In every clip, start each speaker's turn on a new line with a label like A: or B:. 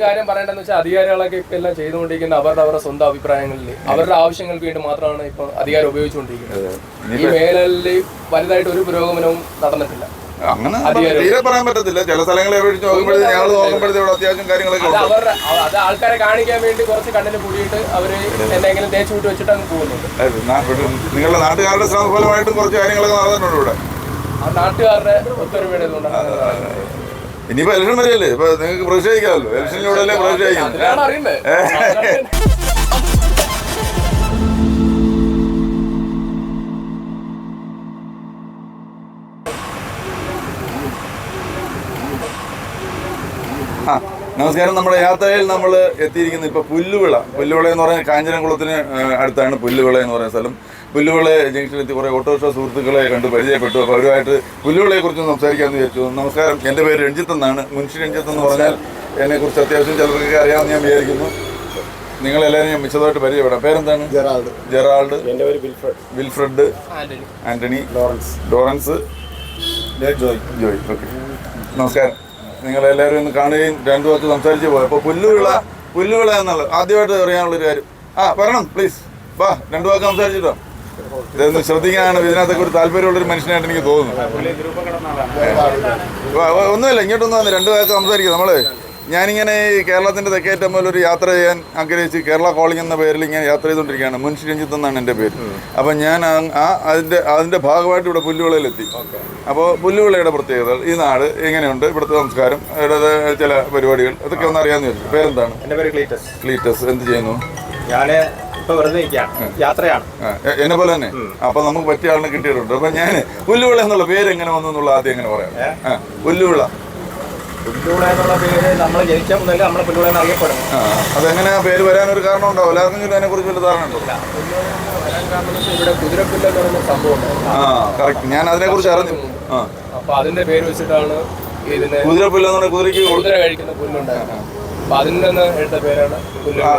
A: കാര്യം പറയേണ്ടതെന്ന് വെച്ചാൽ അധികാരികളൊക്കെ ഇപ്പൊ എല്ലാം ചെയ്തുകൊണ്ടിരിക്കുന്ന അവരുടെ അവരുടെ സ്വന്തം അഭിപ്രായങ്ങളിൽ അവരുടെ ആവശ്യങ്ങൾക്ക് വേണ്ടി മാത്രമാണ് ഇപ്പൊ അധികാരം ഉപയോഗിച്ചുകൊണ്ടിരിക്കുന്നത്. ഈ മേഖലയിൽ വലുതായിട്ട് ഒരു പുരോഗമനവും നടന്നിട്ടില്ല.
B: അങ്ങനെ തീരെ പറയാൻ പറ്റത്തില്ല. ചില സ്ഥലങ്ങളെ അപേക്ഷിച്ച് നോക്കുമ്പോഴേ ഞങ്ങൾ നോക്കുമ്പോഴത്തേ അത്യാവശ്യം കാര്യങ്ങളൊക്കെ
A: അവരുടെ അത് ആൾക്കാരെ കാണിക്കാൻ വേണ്ടി കുറച്ച് കണ്ണിന് കൂടിയിട്ട് അവർ എന്തെങ്കിലും തേച്ച് വിട്ട് വെച്ചിട്ട് അങ്ങ് പോകുന്നുണ്ട്.
B: നിങ്ങളുടെ നാട്ടുകാരുടെ ശ്രമഫലമായിട്ടും കുറച്ച് കാര്യങ്ങളൊക്കെ നടന്നിട്ടുണ്ട് ഇവിടെ.
A: ആ നാട്ടുകാരുടെ ഒത്തൊരുമയുടെ.
B: ഇനിയിപ്പോ ഇലക്ഷൻ വരെയല്ലേ? ഇപ്പൊ നിങ്ങൾക്ക് പ്രതിഷേധിക്കാമല്ലോ. ഇലക്ഷനിലൂടെ അല്ലേ പ്രതിഷേധിക്കാം. ആ. നമസ്കാരം. നമ്മുടെ യാത്രയിൽ നമ്മൾ എത്തിയിരിക്കുന്നത് ഇപ്പോൾ പുല്ലുവിള. പുല്ലുവിള എന്ന് പറയുന്ന കാഞ്ചനംകുളത്തിന് അടുത്താണ് പുല്ലുവിള എന്ന് പറയുന്ന സ്ഥലം. പുല്ലുവിള ജംഗ്ഷനിലെത്തി കുറേ ഓട്ടോറിക്ഷ സുഹൃത്തുക്കളെ കണ്ട് പരിചയപ്പെട്ടു. അപ്പോൾ അവരുമായിട്ട് പുല്ലുവിളയെ കുറിച്ച് സംസാരിക്കാമെന്ന് വിചാരിച്ചു. നമസ്കാരം. എന്റെ പേര് രഞ്ജിത്ത് എന്നാണ്. മുൻഷി രഞ്ജിത്ത് എന്ന് പറഞ്ഞാൽ എന്നെക്കുറിച്ച് അത്യാവശ്യം ചിലർക്കൊക്കെ അറിയാമെന്ന് ഞാൻ വിചാരിക്കുന്നു. നിങ്ങളെല്ലാവരും ഞാൻ വിശദമായിട്ട് പരിചയപ്പെടാം. പേരെന്താണ്?
C: ജെറാൾഡ്.
B: ജെറാൾഡ്.
C: എന്റെ പേര് Wilfred.
B: Wilfred.
A: Antony.
B: Antony.
C: Lawrence.
B: Lawrence.
C: Joy.
B: Joy. Okay. നമസ്കാരം. നിങ്ങളെല്ലാവരും ഒന്ന് കാണുകയും രണ്ടു വാക്ക് സംസാരിച്ച് പോയി അപ്പോൾ പുല്ലുവിള പുല്ലുവിള എന്നുള്ളത് ആദ്യമായിട്ട് അറിയാനുള്ളൊരു കാര്യം. ആ പറയണം പ്ലീസ് വാ രണ്ടു വാക്ക് സംസാരിച്ചിട്ടോ. ഇതൊന്ന് ശ്രദ്ധിക്കാനാണ് ഇതിനകത്തൊക്കെ ഒരു താല്പര്യമുള്ളൊരു മനുഷ്യനായിട്ട് എനിക്ക് തോന്നുന്നു. ഒന്നുമില്ല ഇങ്ങോട്ടൊന്നും വന്ന് രണ്ടു വാക്ക് സംസാരിക്കുക നമ്മൾ. ഞാനിങ്ങനെ ഈ കേരളത്തിന്റെ തെക്കേറ്റം പോലെ ഒരു യാത്ര ചെയ്യാൻ ആഗ്രഹിച്ച് കേരള കോളിംഗ് എന്ന പേരിൽ ഇങ്ങനെ യാത്ര ചെയ്തുകൊണ്ടിരിക്കുകയാണ്. മുൻഷി രഞ്ജിത്ത് എന്നാണ് എന്റെ പേര്. അപ്പം ഞാൻ ആ- അതിന്റെ അതിന്റെ ഭാഗമായിട്ട് ഇവിടെ പുല്ലുവിളയിലെത്തി അപ്പോൾ പുല്ലുവിളയുടെ പ്രത്യേകത ഈ നാട് എങ്ങനെയുണ്ട് ഇവിടുത്തെ സംസ്കാരം ഇവിടുത്തെ ചില പരിപാടികൾ അതൊക്കെ ഒന്ന് അറിയാമെന്ന് ചോദിച്ചു പേരെന്താണ്?
C: എന്റെ പേര് ക്ലീറ്റസ്.
B: ക്ലീറ്റസ് എന്ത് ചെയ്യുന്നു?
C: ഞാൻ ഇപ്പൊ വെറുതെ യാത്രയാണ്.
B: എന്നെ പോലെ തന്നെ? അപ്പൊ നമുക്ക് പറ്റിയ ആളിനെ കിട്ടിയിട്ടുണ്ട്. അപ്പൊ ഞാൻ പുല്ലുവിള എന്നുള്ള പേര് എങ്ങനെ വന്നു എന്നുള്ള ആദ്യം എങ്ങനെ പറയാം? പുല്ലുവിള.
C: പുല്ലുവിള എന്നുള്ള പേര് നമ്മൾ ജനിച്ച മുതൽ നമ്മളെ പുല്ലുവിള എന്ന് അറിയപ്പെടുന്നു.
B: ആ അതെങ്ങനെ ആ പേര് വരാനൊരു കാരണം ഉണ്ടാവും എല്ലാവർക്കും അതിനെ കുറിച്ച് വല്ല ധാരണ ഉണ്ടോ
A: വരാൻ കാരണം ഇവിടെ കുതിരപ്പുല്ല് എന്ന് പറയുന്ന സംഭവം ഉണ്ടായിരുന്നു
B: ആ കറക്റ്റ് ഞാൻ അതിനെ കുറിച്ച് അറിഞ്ഞു. ആ.
A: അപ്പൊ അതിന്റെ പേര് വെച്ചിട്ടാണ് ഇതിന്
B: കുതിരപ്പുല്ല് എന്ന് പറഞ്ഞാൽ കുതിരയ്ക്ക്
A: കുതിര കഴിക്കുന്ന പുല്ലുണ്ടായിരുന്നു അപ്പൊ എടുത്ത പേരാണ്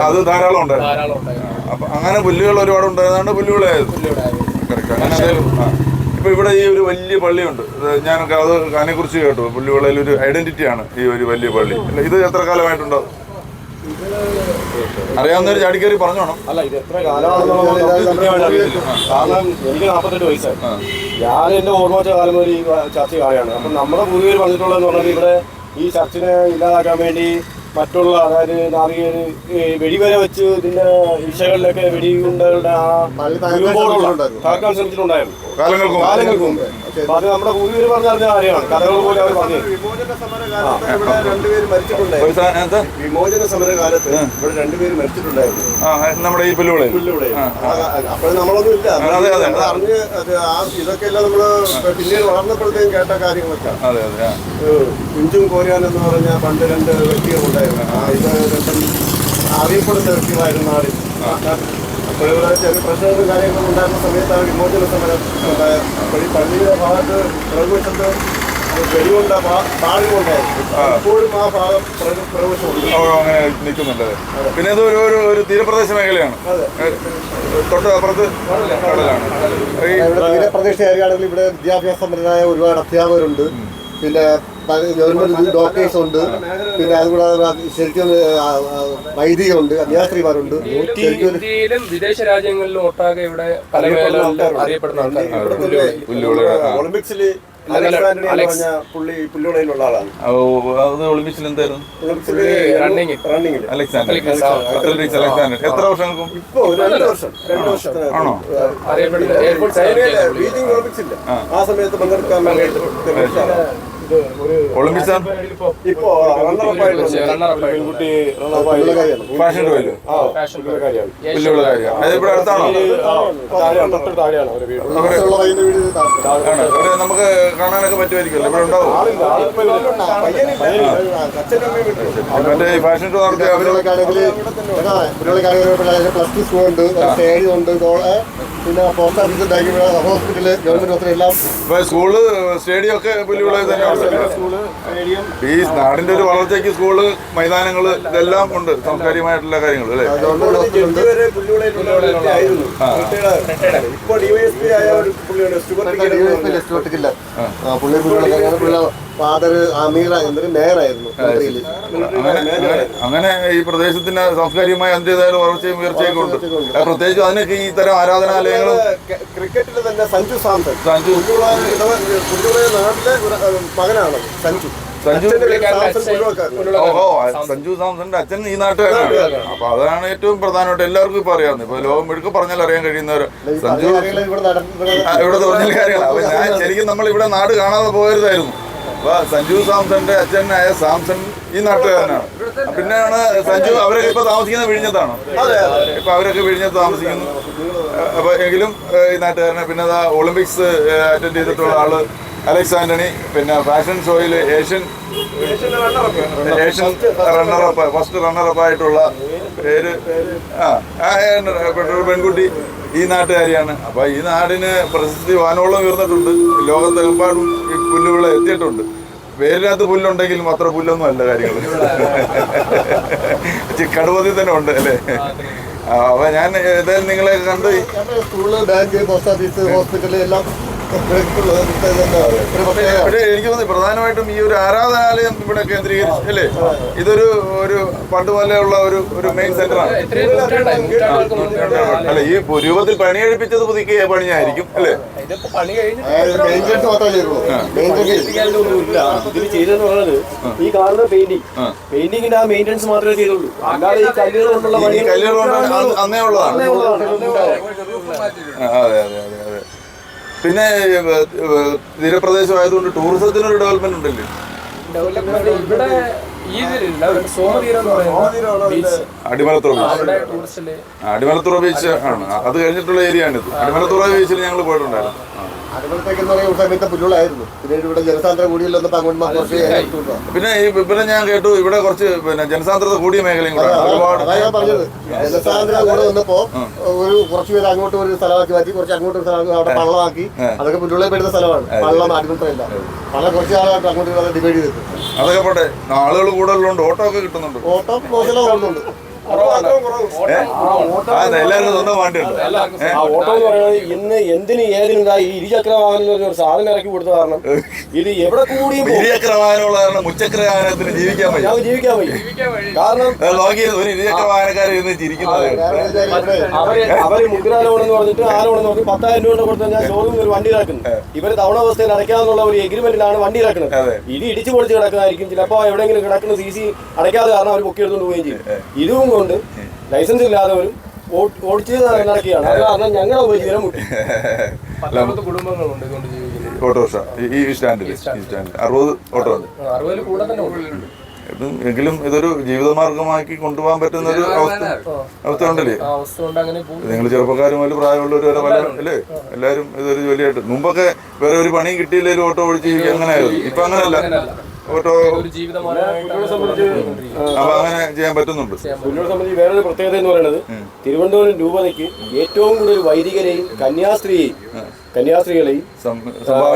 B: അത് ധാരാളം ഉണ്ട്
A: ധാരാളം ഉണ്ടായിരുന്നു.
B: അപ്പൊ അങ്ങനെ പുല്ലുകൾ ഒരുപാട് ഉണ്ടായതാണ് പുല്ലുവിളായത് കറക്റ്റ് അങ്ങനെ ഇപ്പൊ ഇവിടെ ഈ ഒരു വലിയ പള്ളിയുണ്ട്. ഞാൻ അത് അത് അതിനെക്കുറിച്ച് കേട്ടു. പുള്ളിവിളയിൽ ഒരു ഐഡന്റിറ്റി ആണ് ഈ ഒരു വലിയ പള്ളി. അല്ല ഇത് എത്ര കാലമായിട്ടുണ്ടോ? അറിയാവുന്നവർ ചാടിക്കേറി പറഞ്ഞോണം.
C: അല്ല ഇത് എത്ര കാരണം എനിക്ക് നാൽപ്പത്തെട്ട് വയസ്സായി. ഞാൻ എന്റെ ഓർമ്മ വെച്ച കാലം ഒരു ചർച്ച കാണുകയാണ് അപ്പം നമ്മുടെ പൂർവികർ പറഞ്ഞിട്ടുള്ളതെന്ന് പറഞ്ഞാൽ ഇവിടെ ഈ ചർച്ചിനെ ഇല്ലാതാക്കാൻ വേണ്ടി മറ്റുള്ള അതായത് നാറിയര് ഈ വെടിവരെ വെച്ച് ഇതിന്റെ ഇഷകളിലൊക്കെ വെടിയുണ്ടകളുടെ ആ തകർക്കാൻ ശ്രമിച്ചിട്ടുണ്ടായിരുന്നു
B: കാലങ്ങൾക്ക്. മുമ്പ്.
C: അപ്പൊ അത് നമ്മുടെ പൂർവികർ പറഞ്ഞ കാര്യമാണ്. കഥകൾ പോലെ അവർ പറഞ്ഞു.
D: വിമോചന സമര കാലത്ത് ഇവിടെ രണ്ടുപേര് മരിച്ചിട്ടുണ്ടായിരുന്നു.
B: നമ്മുടെ ഈ പുല്ലുകളെ.
D: പുല്ലിവിടെ അപ്പോൾ നമ്മളൊന്നും ഇല്ല.
B: അതെ, അതെ.
D: അറിഞ്ഞ് ആ ഇതൊക്കെ എല്ലാം നമ്മൾ പിന്നീട് വളർന്നപ്പോഴത്തേക്കും കേട്ട കാര്യങ്ങളൊക്കെ കുഞ്ചും കോരിയാൻ എന്ന് പറഞ്ഞ പണ്ട് രണ്ട് വ്യക്തികളുണ്ടായിരുന്നു. ഇത് അറിയപ്പെടുന്ന വ്യക്തികളായിരുന്നു നാടിൽ അപ്പോൾ ഇവിടെ ചെറിയ പ്രശ്നങ്ങളും കാര്യങ്ങളും ഉണ്ടായിരുന്ന സമയത്താണ് വിമോചന സമരം ഉണ്ടായത്. അപ്പോൾ ഈ പള്ളിയുടെ ഭാഗത്ത് പ്രവേശത്ത് വെടികൊണ്ട പാടുകളുണ്ടായിരുന്നു ഇപ്പോഴും ആ ഭാഗം
B: അങ്ങനെ നിൽക്കുന്നുണ്ട്. പിന്നെ ഇത് ഒരു ഒരു ഒരു തീരപ്രദേശ മേഖലയാണ്. തൊട്ട് അപ്പുറത്ത് കടലാണ്. ഈ
E: ഇവിടെ വിദ്യാഭ്യാസ വിദ്യാഭ്യാസപരമായ ഒരുപാട് അധ്യാപകരുണ്ട്. പിന്നെ ഗവൺമെന്റ് ഡോക്ടേഴ്സ് ഉണ്ട് പിന്നെ അതുകൂടാതെ ശരിക്കും വൈദികരുണ്ട് കന്യാസ്ത്രീമാരുണ്ട്
A: ഇന്ത്യയിലും വിദേശ രാജ്യങ്ങളിലും ഒട്ടാകെ ഇവിടെ പല അറിയപ്പെടുന്ന.
D: ഒളിമ്പിക്സിൽ അലക്സ് എന്ന് പറഞ്ഞ പുള്ളി ആളാണ്.
B: ഓ, അത് ഒളിമ്പിക്സിൽ എന്തായിരുന്നു?
D: ഒളിമ്പിക്സിൽ
B: അലക്സാണ്ടർ അത്ലറ്റിക്സ് അലക്സാണ്ടർ എത്ര വർഷങ്ങൾക്കും?
D: ഇപ്പൊ രണ്ട് വർഷം രണ്ട്
B: ആണോ?
D: ബീജിംഗ് ഒളിമ്പിക്സ് ഇല്ല ആ സമയത്ത് പങ്കെടുക്കാൻ.
B: ഒളിമ്പിക്സ്
D: ഇപ്പോ പെൺകുട്ടി
B: ഫാഷൻ ഷോയിൽ.
A: ഫാഷൻ
B: പുല്ലുള്ള കാര്യം. അത് ഇവിടെ അടുത്താണോ. നമുക്ക് കാണാനൊക്കെ പറ്റുമായിരിക്കുമല്ലോ. ഇവിടെ ഉണ്ടാവും മറ്റേ ഈ ഫാഷൻ ഷോ
E: നടത്തി പ്ലസ് ടു സ്കൂൾ ഉണ്ട്. സ്റ്റേഡിയം ഉണ്ട്. പിന്നെ post office hospital government hospital എല്ലാം
B: സ്കൂൾ സ്റ്റേഡിയം ഒക്കെ ഈ നാടിന്റെ ഒരു വളർച്ചയ്ക്ക് സ്കൂൾ മൈതാനങ്ങൾ ഇതെല്ലാം ഉണ്ട്. സാംസ്കാരികമായിട്ടുള്ള കാര്യങ്ങൾ അല്ലേ?
D: ഡിവൈഎസ്പി ആയ ഒരു
E: പുള്ളി ഫാദർ അമീർ എന്നൊരു മേയറായിരുന്നു
B: അങ്ങനെ ഈ പ്രദേശത്തിന് സാംസ്കാരികമായ അതിന്റെതായ വളർച്ചയും ഉയർച്ചയൊക്കെ ഉണ്ട്. പ്രത്യേകിച്ച് അതിനൊക്കെ ഈ തരം ആരാധനാലയങ്ങളും
E: ക്രിക്കറ്റിൽ തന്നെ സഞ്ജു സാംസൺ.
B: സഞ്ജു.
E: നാട്ടിലെ മകനാണ് സഞ്ജു.
B: സഞ്ജു ഓ സഞ്ജു സാംസന്റെ അച്ഛൻ ഈ നാട്ടുകാരനാണ്. അപ്പൊ അതാണ് ഏറ്റവും പ്രധാനമായിട്ട് എല്ലാവർക്കും ഇപ്പൊ അറിയാവുന്നത്. ഇപ്പൊ ലോകം മുഴുക്ക പറഞ്ഞാൽ അറിയാൻ കഴിയുന്നവർ സഞ്ജു
E: ഇവിടെ
B: പറഞ്ഞ കാര്യങ്ങളാണ് അപ്പൊ ഞാൻ ശരിക്കും നമ്മൾ ഇവിടെ നാട് കാണാതെ പോകരുതായിരുന്നു. അപ്പൊ സഞ്ജു സാംസന്റെ അച്ഛനായ സാംസൺ ഈ നാട്ടുകാരനാണ്. പിന്നെയാണ് സഞ്ജു അവരൊക്കെ ഇപ്പൊ താമസിക്കുന്നത് വിഴിഞ്ഞത്താണ്? ഇപ്പൊ അവരൊക്കെ വിഴിഞ്ഞത്ത് താമസിക്കുന്നു. അപ്പൊ എങ്കിലും ഈ നാട്ടുകാരനെ പിന്നെ ദാ ഒളിമ്പിക്സ് അറ്റൻഡ് ചെയ്തിട്ടുള്ള ആൾ അലക്സ് ആന്റണി പിന്നെ ഫാഷൻ ഷോയിൽ Asian Asian runner up first runner up ആയിട്ടുള്ള പേര് ആ പെൺകുട്ടി ഈ നാട്ടുകാരിയാണ്. അപ്പോൾ ഈ നാടിന് പ്രശസ്തി വാനോളം ഉയർന്നിട്ടുണ്ട്. ലോകത്തെമ്പാടും ഈ പുല്ലുകൾ എത്തിയിട്ടുണ്ട്. പേരിനകത്ത് പുല്ലുണ്ടെങ്കിലും അത്ര പുല്ലൊന്നും അല്ല കാര്യങ്ങൾ കടുവതി തന്നെ ഉണ്ട് അല്ലേ? അപ്പൊ ഞാൻ ഏതായാലും നിങ്ങളെ കണ്ട്
E: school bank post office hospital എല്ലാം
B: പക്ഷേ എനിക്ക് തോന്നി പ്രധാനമായിട്ടും ഈ ഒരു ആരാധനാലയം ഇവിടെ കേന്ദ്രീകരിച്ച് അല്ലേ? ഇതൊരു ഒരു പണ്ട് പോലെയുള്ള ഒരു ഒരു മെയിൻ സെന്റർ ആണ്. അല്ല ഈ രൂപത്തിൽ പണിയെടുപ്പിച്ചത് പുതുക്കിയ പണിയായിരിക്കും അല്ലേ?
A: പണി
C: ഇതിന് ചെയ്തെന്ന് പറയുന്നത് ഈ കാണുന്ന പെയിന്റിങ് പെയിന്റിങ്ങിന്റെ ആ മെയിന്റെനൻസ് മാത്രമേ ചെയ്തുള്ളൂ. അല്ലാതെ ഈ കല്ലുകൾ കൊണ്ടുള്ള പണി
B: കല്ലുകൾ അന്നേ ഉള്ളതാണ്. അതെ അതെ അതെ. പിന്നെ തീരപ്രദേശമായതുകൊണ്ട് ടൂറിസത്തിനൊരു ഡെവലപ്മെന്റ് ഉണ്ടല്ലേ?
A: ഡെവലപ്മെന്റ് ഇവിടെ ഈ ഇതിലില്ല ഒരു സോമതീരം എന്ന് പറയുന്ന beach
B: Adimalathura beach Adimalathura beach ആണ്. അത് കഴിഞ്ഞിട്ടുള്ള ഏരിയ ആണിത്. അടിമലത്തുറ ബീച്ചിൽ ഞങ്ങൾ പോയിട്ടുണ്ടായിരുന്നു.
E: പിന്നെ
B: ഈ പിന്നെ ഞാൻ കേട്ടു ഇവിടെ കുറച്ച് പിന്നെ ജനസാന്ദ്രത കൂടിയ മേഖലയും കൂടെ ഒരുപാട്
E: ജനസാന്ദ്രത പറഞ്ഞത്. ജനസാന്ദ്രത കൂടെ വന്നപ്പോ ഒരു കുറച്ച് പേര് അങ്ങോട്ട് ഒരു സ്ഥലമാക്കി മാറ്റി കുറച്ച് അങ്ങോട്ട് ഒരു സ്ഥലമാക്കി അവിടെ പള്ളമാക്കി. അതൊക്കെ പുല്ലുള്ള പെടുന്ന സ്ഥലമാണ്. പള്ളം അടിമത്തമില്ല പള്ള കുറച്ച് കാലമായിട്ട് അങ്ങോട്ട് ഡിവൈഡ് ചെയ്തിട്ടുണ്ട്.
B: അതൊക്കെ പോട്ടെ. ആളുകൾ കൂടുതലുണ്ട് ഓട്ടോ ഒക്കെ കിട്ടുന്നുണ്ട്.
E: ഓട്ടോ ഓടുന്നുണ്ട്.
B: എല്ലാവർക്കും സ്വന്തം വണ്ടിയുണ്ട്.
C: ഓട്ടോ എന്ന് പറയുന്നത് ഇന്ന് എന്തിന് ഏതിനും ഈ ഇരുചക്ര വാഹനം എന്ന് ഒരു സാധനം ഇറക്കി കൊടുത്ത കാരണം ഇത് എവിടെ കൂടിയും
B: ഇരുചക്ര വാഹനമുള്ള കാരണം മുച്ചക്ര വാഹനത്തിന് ജീവിക്കാൻ വയ്യ.
C: ജീവിക്കാൻ വയ്യ. കാരണം
B: നോക്കിയത് ഒരു ഇരുചക്ര വാഹനക്കാരെ ഇന്ന് ചിരിക്കുന്നത്
C: അവർ അവർ മുദ്ര ലോണെന്ന് പറഞ്ഞിട്ട് ആ ലോണെന്ന് നോക്കി പത്തായിരം രൂപ കൊടുത്ത് ഞാൻ ഷോറൂമിൽ ഒരു വണ്ടി ഇറക്കുന്നത് ഇവർ തവണ അവസ്ഥയിൽ അടയ്ക്കാന്നുള്ള ഒരു എഗ്രിമെന്റിലാണ് വണ്ടി ഇറക്കുന്നത്. ഇത് ഇടിച്ചു പൊളിച്ച് കിടക്കുന്നതായിരിക്കും. ചിലപ്പോ എവിടെയെങ്കിലും കിടക്കുന്ന സി സി അടയ്ക്കാതെ കാരണം അവർ ബുക്ക് എടുത്തുകൊണ്ട് പോവുകയും ചെയ്യും. ഇതും കൊണ്ട് ലൈസൻസ് ഇല്ലാത്തവരും നടക്കുകയാണ്. അത് കാരണം ഞങ്ങളുടെ ഉപജീവനം മുട്ടി.
A: പത്താമത്തെ കുടുംബങ്ങളുണ്ട് ഇതുകൊണ്ട് ജീവിക്കുന്നത്
B: ഓട്ടോറിക്ഷ. ഈ- സ്റ്റാൻഡിൽ ഈ സ്റ്റാൻഡിൽ അറുപത് ഓട്ടോ ഉണ്ട്
A: ആ, അറുപതിൽ കൂടെ തന്നെ ഉണ്ട്
B: എങ്കിലും ഇതൊരു ജീവിതമാർഗമാക്കി കൊണ്ടുപോകാൻ പറ്റുന്ന ഒരു അവസ്ഥ. അവസ്ഥ ഉണ്ടല്ലേ?
A: ആ അവസ്ഥ കൊണ്ട് അങ്ങനെ പോകും.
B: നിങ്ങൾ ചെറുപ്പക്കാരും മുതൽ പ്രായമുള്ളവർ വരെ പല അല്ലേ? എല്ലാവരും ഇതൊരു ജോലിയായിട്ട്. മുമ്പൊക്കെ വേറെ ഒരു പണിയും കിട്ടിയില്ലെങ്കിൽ ഓട്ടോ ഓടിച്ച് ജീവിക്കുക അങ്ങനെ ആയിരുന്നു ഇപ്പൊ അങ്ങനെയല്ല. ഓട്ടോ
A: ഒരു ജീവിതമാർഗമായിട്ട്
B: അപ്പൊ അങ്ങനെ ചെയ്യാൻ പറ്റുന്നുണ്ട്.
C: പുല്ലോട് സംബന്ധിച്ച് വേറൊരു പ്രത്യേകത എന്ന് പറയുന്നത് തിരുവനന്തപുരം രൂപതയ്ക്ക് ഏറ്റവും കൂടുതൽ വൈദികരെയും കന്യാസ്ത്രീയെയും കന്യാസ്ത്രീകളെയും.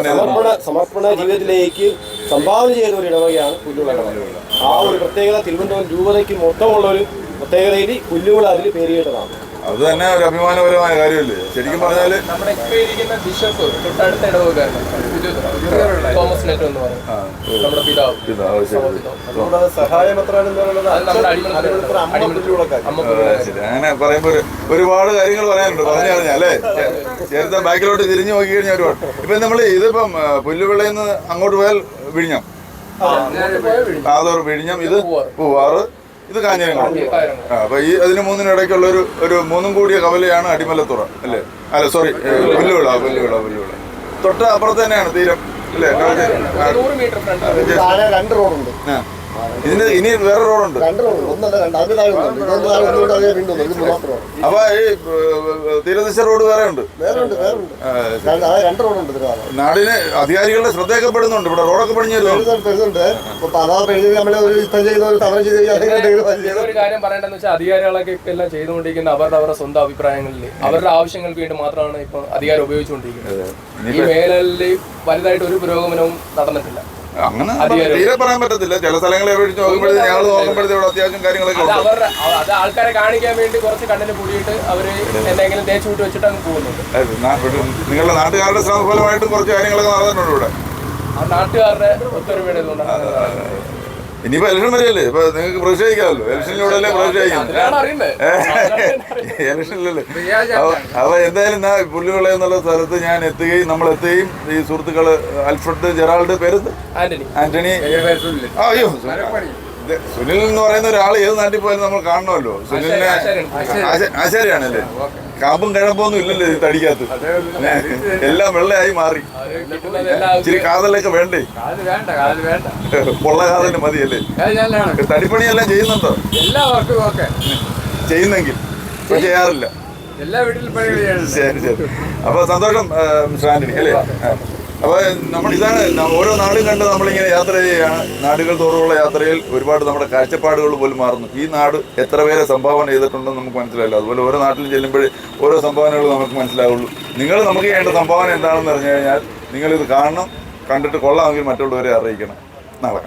C: സമർപ്പണ സമർപ്പണ ജീവിതത്തിലേക്ക് സംഭാവന ചെയ്യുന്ന ഒരു ഇടവകയാണ് പുല്ലുവിള ആ ഒരു പ്രത്യേകത തിരുവനന്തപുരം രൂപതയ്ക്ക് മൊത്തമുള്ള ഒരു പ്രത്യേകതയിൽ പുല്ലുവിള അതിൽ പേരുകേട്ടതാണ്.
B: അത് തന്നെ ഒരു അഭിമാനപരമായ കാര്യമല്ലേ? ശരിക്കും പറഞ്ഞാൽ
A: നമ്മുടെ ഇപ്പൊ ഇരിക്കുന്ന ബിഷപ്പ് തൊട്ടടുത്ത ഇടവകാരനാണ് പുതിയ തോമസ് നെറ്റ് എന്ന് പറയും. നമ്മുടെ പിതാവ്. പിതാവ്
B: ശരി. അങ്ങനെ പറയുമ്പോ ഒരു- ഒരുപാട് കാര്യങ്ങൾ പറയാനുണ്ട്. പറഞ്ഞു കഴിഞ്ഞാൽ അല്ലേ? ചേർത്ത ബാക്കിലോട്ട് തിരിഞ്ഞു നോക്കി കഴിഞ്ഞാൽ ഒരുപാട്. ഇപ്പൊ നമ്മൾ ഇതിപ്പം പുല്ലുവിളയിൽ നിന്ന് അങ്ങോട്ട് പോയാൽ വിഴിഞ്ഞം. ആദോർ വിഴിഞ്ഞം. ഇത് പൂവാറ്. ഇത് കാഞ്ഞിരങ്ങൾ ആ, അപ്പൊ ഈ അതിന് മൂന്നിനും ഇടയ്ക്കുള്ള ഒരു ഒരു മൂന്നും കൂടിയ കവലയാണ് അടിമലത്തുറ അല്ലേ? അല്ല സോറി പുല്ലുവിള പുല്ലുവിള പുല്ലുവിള തൊട്ട് അപ്പുറത്ത് തന്നെയാണ് തീരം അല്ലേ?
E: രണ്ട് റോഡുണ്ട്
B: ആ. ഇതിന് ഇനി വേറെ റോഡുണ്ട്. അപ്പൊ ഈ തീരദേശ റോഡ് വേറെ ഉണ്ട്.
E: വേറെ ഉണ്ട് വേറെ ഉണ്ട്.
B: ആ,
E: രണ്ട് അത് രണ്ട് റോഡുണ്ട് ഇതിനകത്ത്
B: നാടിന് അധികാരികളുടെ ശ്രദ്ധയൊക്കെ പെടുന്നുണ്ട് ഇവിടെ റോഡൊക്കെ
E: പണിഞ്ഞല്ലോ ഒരു
A: കാര്യം പറയേണ്ടതെന്ന് വെച്ചാൽ അധികാരികളൊക്കെ ഇപ്പൊ എല്ലാം ചെയ്തുകൊണ്ടിരിക്കുന്ന അവരുടെ അവരുടെ സ്വന്തം അഭിപ്രായങ്ങളിൽ അവരുടെ ആവശ്യങ്ങൾക്ക് വേണ്ടി മാത്രമാണ് ഇപ്പൊ അധികാരം ഉപയോഗിച്ചുകൊണ്ടിരിക്കുന്നത്. ഈ മേഖലയിൽ വലുതായിട്ട് ഒരു പുരോഗമനവും നടന്നിട്ടില്ല.
B: അങ്ങനെ തീരെ പറയാൻ പറ്റത്തില്ല. ചില സ്ഥലങ്ങളെ അപേക്ഷിച്ച് നോക്കുമ്പോഴേ ഞങ്ങൾ നോക്കുമ്പോഴത്തെ ഇവിടെ അത്യാവശ്യം കാര്യങ്ങളൊക്കെ
A: അത്
B: ഉണ്ട്.
A: അവരുടെ അത് ആൾക്കാരെ കാണിക്കാൻ വേണ്ടി കുറച്ച് കണ്ണിന് പൊടിയിട്ട് അവർ എന്തെങ്കിലും തേച്ച് വിട്ട് വെച്ചിട്ട് അങ്ങ് പോകുന്നുണ്ട്.
B: അത് നാ- ഇവിടെ നിങ്ങളുടെ നാട്ടുകാരുടെ ശ്രമഫലമായിട്ടും കുറച്ച് കാര്യങ്ങളൊക്കെ നടന്നിട്ടുണ്ട് ഇവിടെ.
A: ആ നാട്ടുകാരുടെ ഒത്തൊരുമയുടെ ഇതുകൊണ്ടാണ് നടക്കുന്നത്.
B: ഇനിയിപ്പോ ഇലക്ഷൻ വരെയല്ലേ? ഇപ്പൊ നിങ്ങൾക്ക് പ്രതിഷേധിക്കാമല്ലോ. ഇലക്ഷനിലൂടെ അല്ലേ പ്രതിഷേധിക്കാം
A: അതിലാണ് അറിയുന്നത്.
B: ഇലക്ഷനിലല്ലേ അപ്പൊ എന്തായാലും ഞാൻ പുല്ലുവിള എന്നുള്ള സ്ഥലത്ത് ഞാൻ എത്തുകയും നമ്മൾ എത്തുകയും ഈ സുഹൃത്തുക്കൾ അൽഫ്രഡ് ജെറാൾഡ് പേര്
A: ആന്റണി.
B: അയ്യോ സുനിൽ എന്ന് പറയുന്ന ഒരാൾ ഏത് നാട്ടിൽ പോയാലും നമ്മൾ കാണണമല്ലോ. സുനിലിനെ ആശ- ആശാരിയാണല്ലേ? കാമ്പും കിഴമ്പൊന്നും ഇല്ലല്ലോ ഈ തടിക്കകത്ത്. എല്ലാം വെള്ളയായി മാറി. ഇച്ചിരി കാതലൊക്കെ വേണ്ടേ? പൊള്ള കാതൽ മതിയല്ലേ? തടിപ്പണിയെല്ലാം ചെയ്യുന്നുണ്ടോ? ചെയ്യുന്നെങ്കിൽ. ഇപ്പൊ ചെയ്യാറില്ല.
F: എല്ലാ വീട്ടിലും
B: ശരി ശരി. അപ്പൊ സന്തോഷം ശ്രാന്തിനി അല്ലേ? ആ. അപ്പൊ നമ്മൾ ഇതാണ് ഓരോ നാടും കണ്ട് നമ്മളിങ്ങനെ യാത്ര ചെയ്യുകയാണ്. നാടുകൾ തോറുമുള്ള യാത്രയിൽ ഒരുപാട് നമ്മുടെ കാഴ്ചപ്പാടുകൾ പോലും മാറുന്നു. ഈ നാട് എത്ര പേരെ സംഭാവന ചെയ്തിട്ടുണ്ടെന്ന് നമുക്ക് മനസ്സിലായില്ല. അതുപോലെ ഓരോ നാട്ടിലും ചെല്ലുമ്പോൾ ഓരോ സംഭാവനകൾ നമുക്ക് മനസ്സിലാവുള്ളൂ. നിങ്ങൾ നമുക്ക് ചെയ്യേണ്ട സംഭാവന എന്താണെന്ന് പറഞ്ഞു കഴിഞ്ഞാൽ നിങ്ങളിത് കാണണം കണ്ടിട്ട് കൊള്ളാമെങ്കിൽ മറ്റുള്ളവരെ അറിയിക്കണം. നാളെ